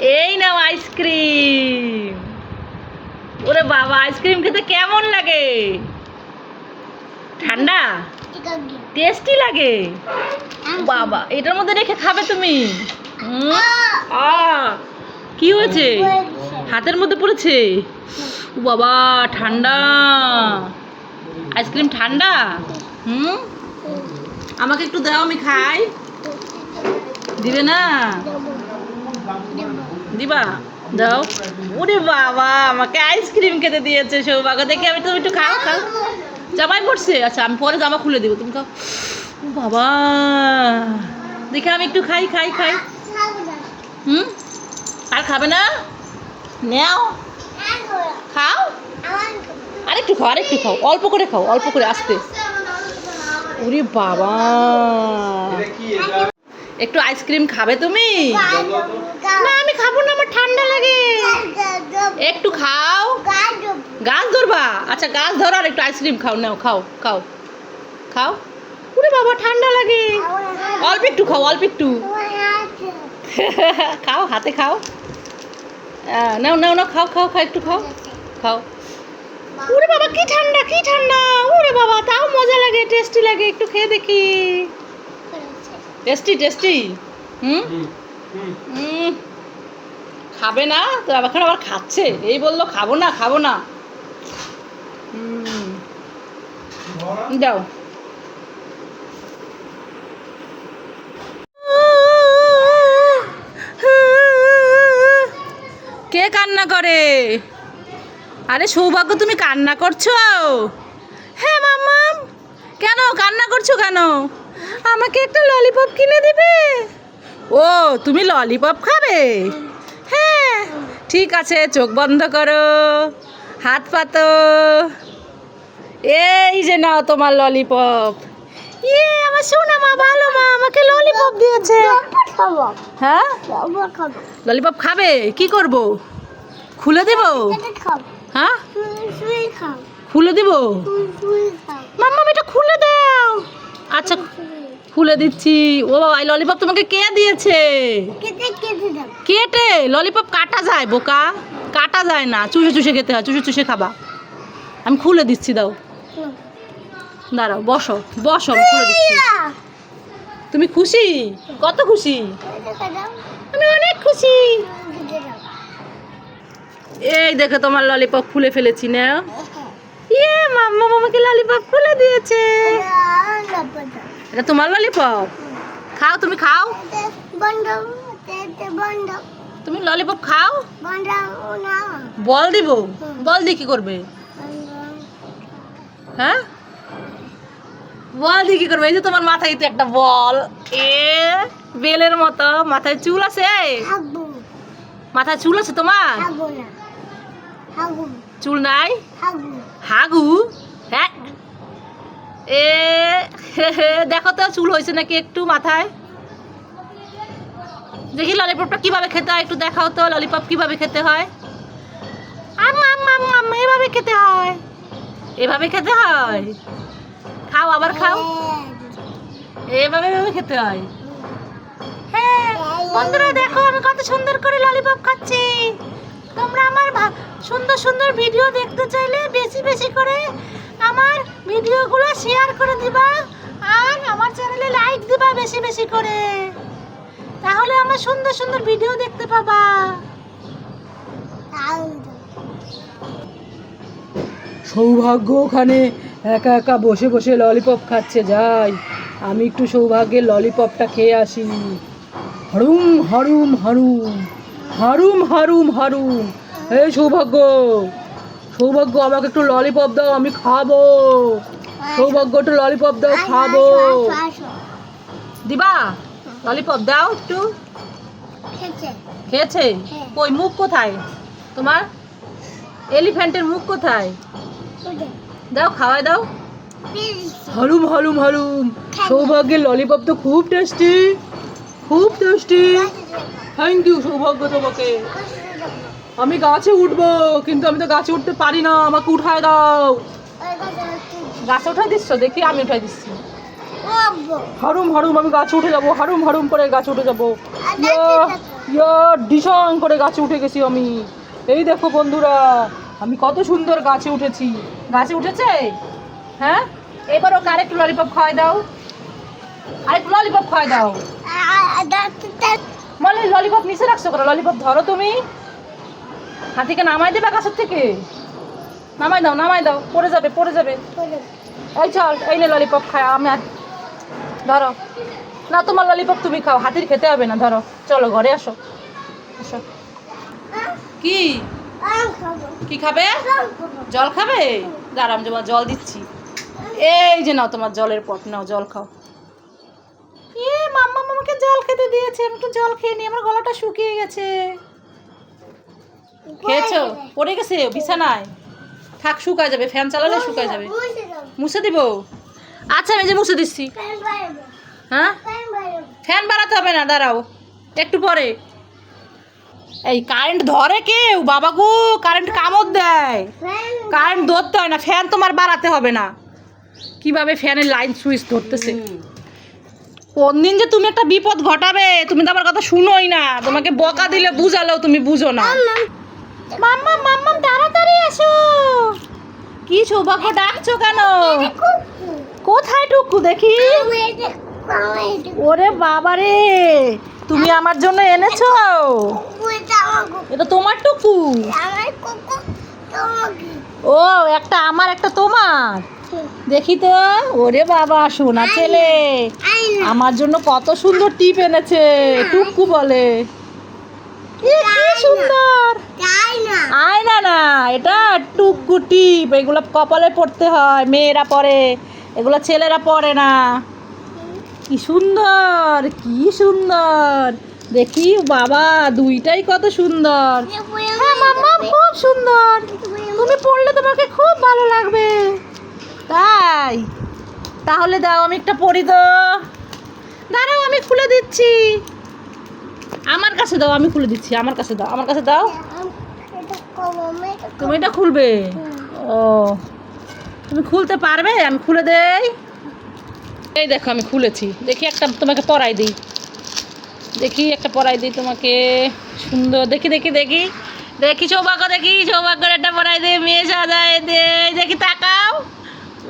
এই নাও আইসক্রিম। ওরে বাবা, আইসক্রিম খেতে কেমন লাগে? ঠান্ডা? টেস্টি লাগে। বাবা, এটার মধ্যে রেখে খাবে তুমি? কি হয়েছে? হাতের মধ্যে পড়েছে? বাবা, ঠান্ডা। আইসক্রিম ঠান্ডা? হুম? আমাকে একটু দাও, আমি খাই। দিবে না? দিবা? দাও। ওরে বাবা, আমাকে আইসক্রিম খেতে দিয়েছে সৌভাগ্য। দেখে আমি তুমি একটু খাও খাও। জামাই পড়ছে? আচ্ছা আমি পরে জামা খুলে দেবো, তুমি খাও। বাবা, দেখে আমি একটু খাই খাই খাই। হুম? আর খাবে না? নেও। খাও। আরেকটু খাও আরেকটু খাও। অল্প করে খাও, অল্প করে, আস্তে। ওরে বাবা। একটু আইসক্রিম খাবে তুমি? না, আমি খাব না, আমার ঠান্ডা লাগে। একটু খাও। গাছ ধরবা? আচ্ছা গাছ ধরো আর একটু আইসক্রিম খাও, নাও, খাও খাও। খাও। ওরে বাবা, ঠান্ডা লাগে। অল্প একটু খাও, অল্প একটু। খাও, হাতে খাও। নাও নাও নাও, খাও খাও খাও, একটু খাও। খাও। ওরে বাবা, কি ঠান্ডা কি ঠান্ডা। ওরে বাবা, তাও মজা লাগে, টেস্টি লাগে, একটু খেয়ে দেখি। Tasty tasty. হুম? হুম খাবে না তো এখন আবার খাচ্ছে। এই বলল খাব না খাব না। দাও। কে কান্না করে? আরে সৌভাগ্য তুমি কান্না করছ? হ্যাঁ মাম্মাম। কেন? কান্না করছ কেন? আমাকে একটা ললিপপ কিনে দিবে? ও তুমি ললিপপ খাবে? হ্যাঁ ঠিক আছে চোখ বন্ধ করো। হাত পাতো। এই যে নাও তোমার ললিপপ ইয়ে আমার সোনা মা ভালো মা আমাকে ললিপপ দিয়েছে। হ্যাঁ? ললিপপ খাবে? কি করব? খুলে দেব? হ্যাঁ? খুলে দেব? মাম্মা এটা খুলে দাও। আচ্ছা খুলে দিচ্ছি। ও বাবা এই ললিপপ তোমাকে কে দিয়েছে? কেটে ললিপপ কাটা? যায় বোকা। কাটা যায় না। চুষে চুষে খেতে হয় চুষে চুষে খাবা। আমি খুলে দিচ্ছি দাও। দাঁড়াও বসো বসো আমি খুলে দিচ্ছি। তুমি খুশি? কত খুশি? আমি অনেক খুশি। এই দেখো তোমার ললিপপ খুলে ফেলেছি না ইয়ে মাম্মা মামাকে ললিপপ খুলে দিয়েছে। এটা তোমার ললিপপ খাও তুমি খাও। তুমি ললিপপ খাও? বল দিব। বল দিয়ে কি করবে? হ্যাঁ? বল দিয়ে কি করবে? এই যে তোমার মাথায় তো একটা বল। এ বেলের মতো। মাথায় চুল আছে? মাথায় চুল আছে তোমার? চুল নাই? হাগু? হ্যাঁ। এ দেখো তো, চুল হয়েছে নাকি একটু মাথায়? দেখি ললিপপটা কীভাবে খেতে হয়, একটু দেখাও তো, ললিপপ কীভাবে খেতে হয়? আম আম আম আম, এভাবে খেতে হয়। এভাবে খেতে হয়? খাও, আবার খাও। এভাবে এভাবে খেতে হয়। হ্যাঁ বন্ধুরা দেখো, আমি কত সুন্দর করে ললিপপ খাচ্ছি। তোমরা আমার সুন্দর সুন্দর ভিডিও দেখতে চাইলে বেশি বেশি করে আমার ভিডিওগুলো শেয়ার করে দিবা আর আমার চ্যানেলে লাইক দিবা বেশি বেশি করে। তাহলে আমার সুন্দর সুন্দর ভিডিও দেখতে পাবা। সৌভাগ্য ওখানে একা একা বসে বসে ললিপপ খাচ্ছে, যাই। আমি একটু সৌভাগ্যের ললিপপটা খেয়ে আসি। হরুম হরুম হারুম হারুম হারুম হারুম এই সৌভাগ্য। সৌভাগ্য আমাকে একটু ললিপপ দাও আমি খাব। সৌভাগ্য একটু ললিপপ দাও খাব। দিবা? ললিপপ দাও একটু। খেয়েছে। হ্যাঁ। কই মুখ কোথায়? তোমার? এলিফ্যান্টের মুখ কোথায়? দাও খাওয়াই দাও। হলুম হলুম হলুম। সৌভাগ্যের ললিপপ তো খুব টেস্টি খুব টেস্টি থ্যাংক ইউ সৌভাগ্য তোমাকে। আমি গাছে উঠবো কিন্তু আমি তো গাছে উঠতে পারি না আমাকে উঠায় দাও গাছে উঠাই দিচ্ছ দেখি আমি উঠাই দিচ্ছি হারুম হারুম আমি গাছে উঠে যাব হারুম হারুম করে গাছে উঠে যাব ইয়া, ইয়া ডিসং করে গাছে উঠে গেছি আমি এই দেখো বন্ধুরা আমি কত সুন্দর গাছে উঠেছি গাছে উঠেছে হ্যাঁ এবারও আরেকটু ললিপপ খাওয়াই দাও আরেকটু ললিপপ খাওয়াই দাও মানে ললিপপ নিচে রাখছো করো ললিপপ ধরো তুমি হাতিকে নামাই দেবে গাছের থেকে? নামাই দাও নামাই দাও। পড়ে যাবে পড়ে যাবে। এই চল, এই নে ললিপপ খায় আমি ধরো। না, তোমার ললিপপ তুমি খাও, হাতির খেতে হবে না, ধরো। চলো, ঘরে আসো। আসো। কি? কি খাবে? জল খাবে? দাঁড়াম যে জল দিচ্ছি। এই যে নাও তোমার জলের পট, নাও, জল খাও। এ, মাম্মা মামাকে জল খেতে দিয়েছে, আমি একটু জল খেয়ে নি আমার গলাটা শুকিয়ে গেছে। খেয়েছো? পড়ে গেছে, বিছানায়। থাক, শুকায় যাবে, ফ্যান চালালে শুকায় যাবে। মুছে দিব? আচ্ছা আমি যে মুছে দিচ্ছি। হ্যাঁ? ফ্যান বাড়াতে হবে না, দাঁড়াও। একটু পরে। এই কারেন্ট ধরে কেউ? বাবা গো, কারেন্ট কামড় দেয়। কারেন্ট ধরতে হয় না, ফ্যান তোমার বাড়াতে হবে না। কীভাবে ফ্যানের লাইন সুইচ ধরতেছে? কোন দিন যে তুমি একটা বিপদ ঘটাবে, তুমি তো আমার কথা শুনোই না। তোমাকে বকা দিলে বুঝালেও তুমি বুঝো না। মাম্মা মাম্মা তাড়াতাড়ি এসো। কি সৌভাগ্য ডাকছো কেন? কোথায় টুকু দেখি? ওরে বাবারে তুমি আমার জন্য এনেছো? এটা তোমার টুকু? ও একটা আমার একটা তোমার। দেখি তো ওরে বাবা সোনা ছেলে। আমার জন্য কত সুন্দর টিপ এনেছে টুকু বলে। সুন্দর। আয়না না এটা টুকু টিপ এগুলো কপালে পড়তে হয় মেয়েরা পরে এগুলো ছেলেরা পরে না। কি সুন্দর কি সুন্দর। দেখি বাবা দুইটাই কত সুন্দর। হ্যাঁ মাম্মা খুব সুন্দর। তুমি পড়লে তোমাকে খুব ভালো লাগবে। তাই। তাহলে দাও আমি একটা পড়ি তো। দাঁড়াও আমি খুলে দিচ্ছি। আমার কাছে দাও আমি খুলে দিচ্ছি আমার কাছে দাও আমার কাছে দাও। তুমি এটা খুলবে? ও তুমি খুলতে পারবে? আমি খুলে দেই। এই দেখো আমি খুলেছি। দেখি একটা তোমাকে পরাই দিই। দেখি একটা পরাই দিই তোমাকে। সুন্দর। দেখি দেখি দেখি। দেখি সৌভাগ্য দেখি সৌভাগ্যের একটা পরাই দে মেয়ে সাজায় দে দেখি তাকাও।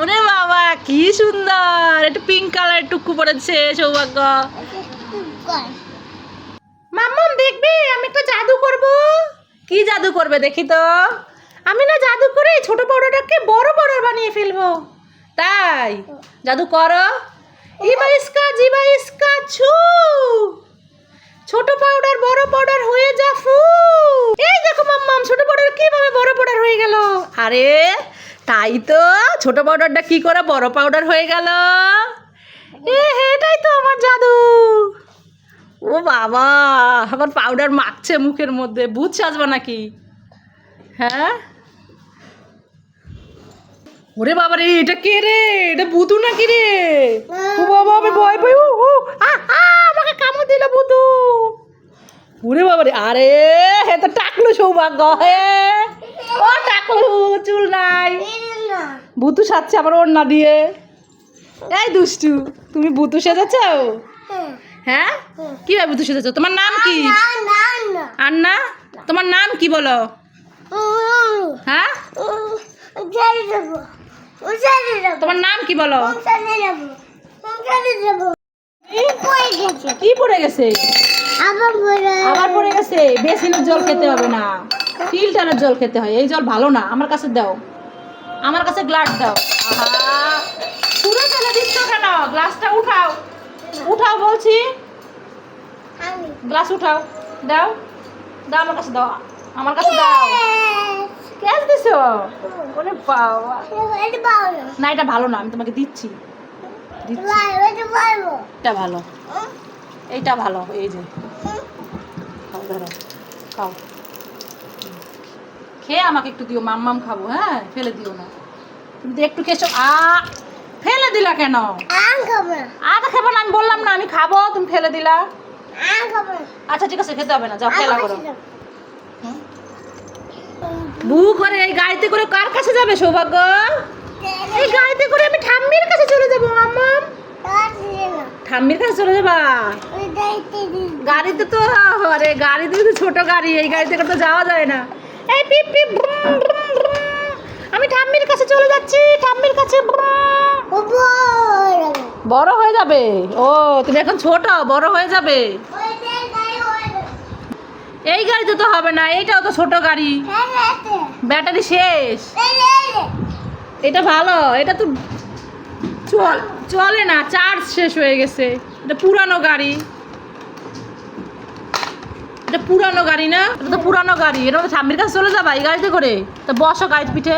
ওরে বাবা কি সুন্দর। একটু পিঙ্ক কালার টুকু পড়েছে সৌভাগ্য। মাম্মাম, দেখবে, আমি একটা জাদু করব। কি জাদু করবে দেখি তো। আমি না জাদু করে ছোট বড়টাকে বড় বড় বানিয়ে ফেলব। তাই, জাদু করো। ইবা ইসকা, জিবা ইসকা, ছু। ছোট পাউডার বড় পাউডার হয়ে যা, ফু। এই দেখো মাম্মাম, ছোট পাউডার কীভাবে বড় পাউডার হয়ে গেল? আরে, তাই তো, ছোট পাউডারটা কি করে বড় পাউডার হয়ে গেল? এ, এটাই তো আমার জাদু। ও বাবা আবার পাউডার মাখছে মুখের মধ্যে ভূত সাজবা নাকি? হ্যাঁ? ওরে বাবা রে এটা কে রে? এটা বুতু নাকি রে? ও বাবা আমি ভয় পাই ও আমাকে কামড় দিল বুতু ওরে বাবা রে আরে হে তো টাকলু সৌভাগ্য হে। ও টাকলু চুল নাই। বুতু সাজছে আবার ওড়না দিয়ে। এই দুষ্টু তুমি বুতু সেজেছ হ্যাঁ? কি ভাবে বুতু সেজেছ তোমার নাম কি? আন্না তোমার নাম কি বলো? হ্যাঁ? তোমার নাম কি বলো? কি পড়ে গেছে? আবার পড়ে। গেছে? বেসিনের জল খেতে হবে না। ফিল্টারের জল খেতে হয়। এই জল ভালো না। আমার কাছে দাও। আমার কাছে গ্লাস দাও। আহা। পুরো ফেলে দিচ্ছ কেন? গ্লাসটা উঠাও। উঠাও বলছি। গ্লাস উঠাও। দাও। দাও আমার কাছে দাও। আমার কাছে দাও। ক্যাশ দিছো? ওরে বাবা। না এটা ভালো না আমি তোমাকে দিচ্ছি। দিচ্ছি। এটা ভালো। এইটা ভালো। এই যে। খাও ধরো। খাও। খেয়ে আমাকে একটু দিও মাম মাম খাব হ্যাঁ? ফেলে দিও না। তুমি একটু খেয়েছো। আ! ফেলে দিলা কেন? আদা খাব। না আমি বললাম না আমি খাব তুমি ফেলে দিলা। আচ্ছা ঠিক আছে খেতে হবে না যাও খেলা করো বু করে এই গাড়িতে করে কার কাছে যাবে সৌভাগ্য? এই গাড়িতে করে আমি ঠাম্মির কাছে চলে যাব মাম্মা ঠাম্মির কাছে চলে যাবা? গাড়িতে তো আরে গাড়িতে তো ছোট গাড়ি এই গাড়িতে করে তো যাওয়া যায় না। এই পিপ পিপ। আমি ঠাম্মির কাছে চলে যাচ্ছি, ঠাম্মির কাছে। বড় হয়ে যাবে। ও, তুমি এখন ছোট, বড় হয়ে যাবে। এই গাড়িতে তো হবে না, এইটাও তো ছোট গাড়ি। ব্যাটারি শেষ। এটা ভালো, এটা তো চল চলে না, চার্জ শেষ হয়ে গেছে। এটা পুরানো গাড়ি। এটা পুরানো গাড়ি না? এটা তো পুরানো গাড়ি। এটা স্বামীর কাছে চলে যাবা এই গাড়িতে করে। তা বসো গাড়ির পিঠে।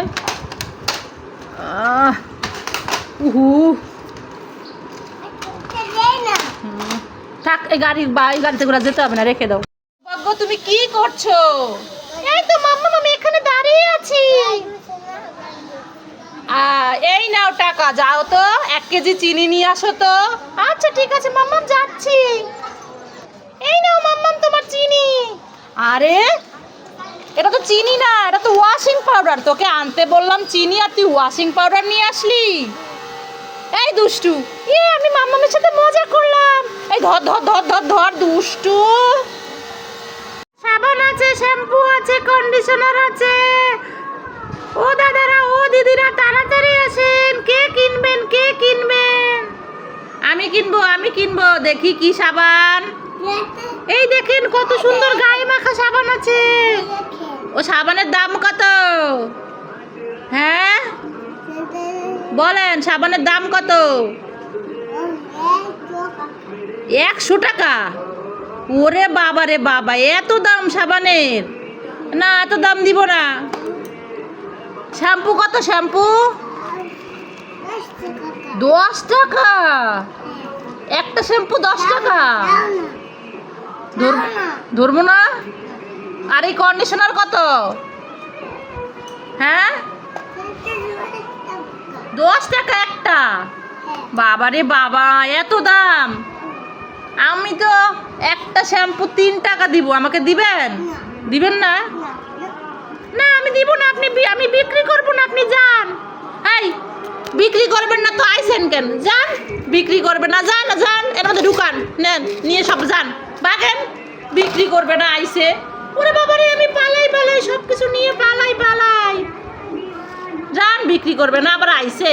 উহু। থাক, এই গাড়ি, বা এই গাড়িতে করে যেতে হবে না, রেখে দাও। ভাগ্য, তুমি কি করছ? এই তো মাম্মা আমি এখানে দাঁড়িয়ে আছি। এই নাও টাকা, যাও তো। এক কেজি চিনি নিয়ে আসো তো। আচ্ছা ঠিক আছে, মাম্মা, যাচ্ছি এই নাও মাম্মাম তোমার চিনি আরে, এটা তো চিনি না, এটা তো ওয়াশিং পাউডার তোকে আনতে বললাম চিনি, আর তুই ওয়াশিং পাউডার নিয়ে আসলি। এই দুষ্টু, এ, আমি মাম্মামের সাথে মজা করলাম। এই ধর ধর ধর ধর ধর, দুষ্টু। সাবান আছে, শ্যাম্পু আছে কন্ডিশনার আছে। ও দাদারা, ও দিদিরা, তাড়াতাড়ি আসেন। কে কিনবেন কে কিনবেন? আমি কিনবো আমি কিনবো, দেখি কি সাবান। এই দেখেন কত সুন্দর গায়ে মাখা সাবান আছে। ও সাবানের দাম কত? হ্যাঁ? বলেন, সাবানের দাম কত? একশো টাকা। ওরে বাবা রে বাবা, এত দাম সাবানের? না, এত দাম দিব না। শ্যাম্পু কত শ্যাম্পু? দশ টাকা। একটা শ্যাম্পু দশ টাকা। ধরবো না? আর এই কন্ডিশনার কত? হ্যাঁ? দশ টাকা একটা। বাবা রে বাবা, এত দাম। আমি তো একটা শ্যাম্পু তিন টাকা দিব। আমাকে দিবেন? দিবেন না? না, আমি দিব না। আপনি আমি বিক্রি করব না। আপনি যান। এই, বিক্রি করবেন না তো আইসেন কেন? যান, বিক্রি করবেন না। যান যান। এর মধ্যে ঢুকান। নেন, নিয়ে সব যান। বাগেন বিক্রি করবে না আইসে। ওরে বাবা রে আমি পালাই পালাই সব কিছু নিয়ে পালাই পালাই। রান বিক্রি করবে না, আবার আইসে।